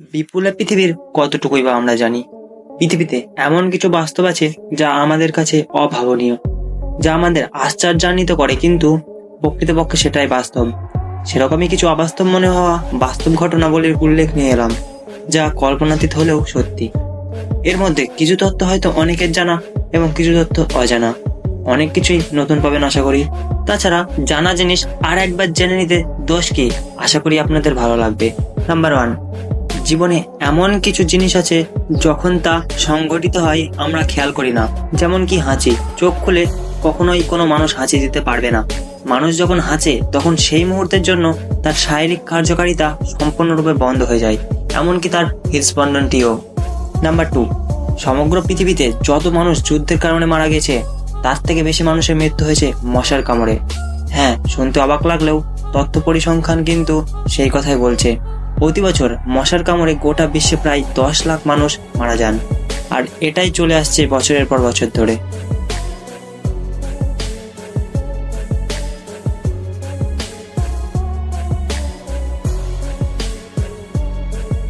বিপুলা পৃথিবীর কতটুকুই বা আমরা জানি? পৃথিবীতে এমন কিছু বাস্তব আছে যা আমাদের কাছে অভাবনীয়, যা আমাদের আশ্চর্যান্বিত করে, কিন্তু প্রকৃতপক্ষে সেটাই বাস্তব। সেরকমই কিছু অবাস্তব মনে হওয়া বাস্তব ঘটনাবলীর উল্লেখ নিয়ে এলাম, যা কল্পনাতীত হলেও সত্যি। এর মধ্যে কিছু তথ্য হয়তো অনেকের জানা এবং কিছু তথ্য অজানা। অনেক কিছুই নতুন পাবেন আশা করি। তাছাড়া জানা জিনিস আর একবার জেনে নিতে দোষ কি? আশা করি আপনাদের ভালো লাগবে। নাম্বার ওয়ান জীবনে এমন কিছু জিনিস আছে, যখন তা সংঘটিত হয়, আমরা খেয়াল করি না। যেমন কি হাঁচি। চোখ খুলে কখনোই কোনো মানুষ হাঁচি দিতে পারবে না। মানুষ যখন হাঁচে, তখন সেই মুহূর্তের জন্য তার শারীরিক কার্যকারিতা সম্পূর্ণরূপে বন্ধ হয়ে যায়। এমনকি তার হৃদস্পন্দনটিও। নাম্বার টু, সমগ্র পৃথিবীতে যত মানুষ যুদ্ধের কারণে মারা গেছে, তার থেকে বেশি মানুষের মৃত্যু হয়েছে মশার কামড়ে। হ্যাঁ শুনতে অবাক লাগলেও তথ্য পরিসংখ্যান কিন্তু সেই কথাই বলছে। প্রতি বছর মশার কামড়ে গোটা বিশ্বে প্রায় দশ লাখ মানুষ মারা যান। আর এটাই চলে আসছে বছরের পর বছর ধরে।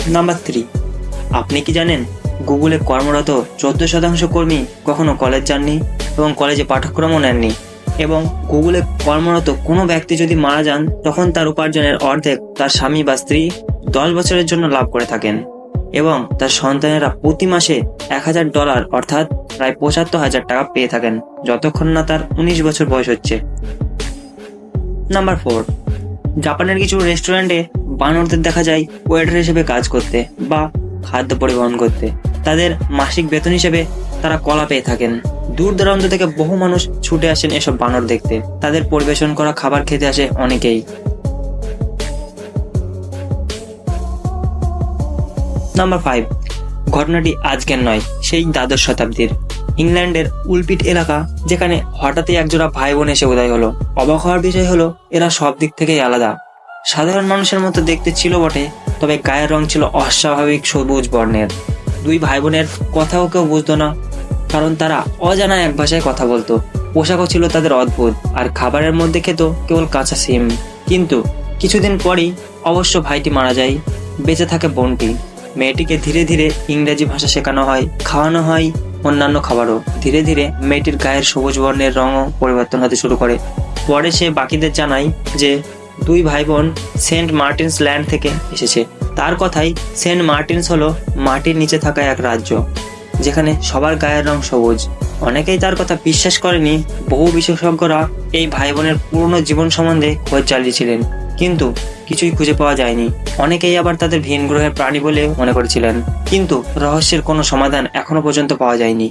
Number three. আপনি কি জানেন, গুগলে কর্মরত চোদ্দ শতাংশ কর্মী কখনো কলেজ যাননি এবং কলেজে পাঠ্যক্রমও নেননি? এবং গুগলে কর্মরত কোনো ব্যক্তি যদি মারা যান, তখন তার উপার্জনের অর্ধেক তার স্বামী বা স্ত্রী দশ বছরের জন্য লাভ করে থাকেন এবং তার সন্তানেরা প্রতি মাসে এক হাজার ডলার অর্থাৎ প্রায় পঁচাত্তর হাজার টাকা পেয়ে থাকেন, যতক্ষণ না তার উনিশ বছর বয়স হচ্ছে। নাম্বার ফোর জাপানের কিছু রেস্টুরেন্টে বানরদের দেখা যায় ওয়েটার হিসেবে কাজ করতে বা খাদ্য পরিবহন করতে। তাদের মাসিক বেতন হিসেবে তারা কলা পেয়ে থাকেন। দূর দূরান্ত থেকে বহু মানুষ ছুটে আসেন এসব বানর দেখতে। তাদের পরিবেশন করা খাবার খেতে আসে অনেকেই। নাম্বার ফাইভ ঘটনাটি আজকের নয়, সেই দ্বাদশ শতাব্দীর। ইংল্যান্ডের উলপিট এলাকা, যেখানে হঠাৎই একজোড়া ভাই বোন এসে উদয় হলো। অবাক হওয়ার বিষয় হলো, এরা সব দিক থেকেই আলাদা। সাধারণ মানুষের মতো দেখতে ছিল বটে, তবে গায়ের রং ছিল অস্বাভাবিক সবুজ বর্ণের। দুই ভাই বোনের কথাও কেউ বুঝতো না, কারণ তারা অজানা এক ভাষায় কথা বলতো। পোশাকও ছিল তাদের অদ্ভুত, আর খাবারের মধ্যে খেত কেবল কাঁচা সিম। কিন্তু কিছুদিন পরই অবশ্য ভাইটি মারা যায়, বেঁচে থাকে বোনটি। মেয়েটিকে ধীরে ধীরে ইংরেজি ভাষা শেখানো হয়, খাওয়ানো হয় অন্যান্য খাবারও। ধীরে ধীরে মেয়েটির গায়ের সবুজ বর্ণের রঙও পরিবর্তন হতে শুরু করে। পরে সে বাকিদের জানায় যে দুই ভাই বোন সেন্ট মার্টিনস ল্যান্ড থেকে এসেছে। তার কথাই সেন্ট মার্টিনস হলো মাটির নিচে থাকা এক রাজ্য। যেখানে সবার গায়ের রং সবুজ। অনেকেই তার কথা বিশ্বাস করেনি, বহু বিশেষজ্ঞরা এই ভাই বোনের পুরনো জীবন সম্বন্ধে খোঁজ চালিয়েছিলেন, কিন্তু কিছুই খুঁজে পাওয়া যায়নি। অনেকেই আবার তাদের ভিন গ্রহের প্রাণী বলে মনে করেছিলেন, কিন্তু রহস্যের কোনো সমাধান এখনও পর্যন্ত পাওয়া যায়নি।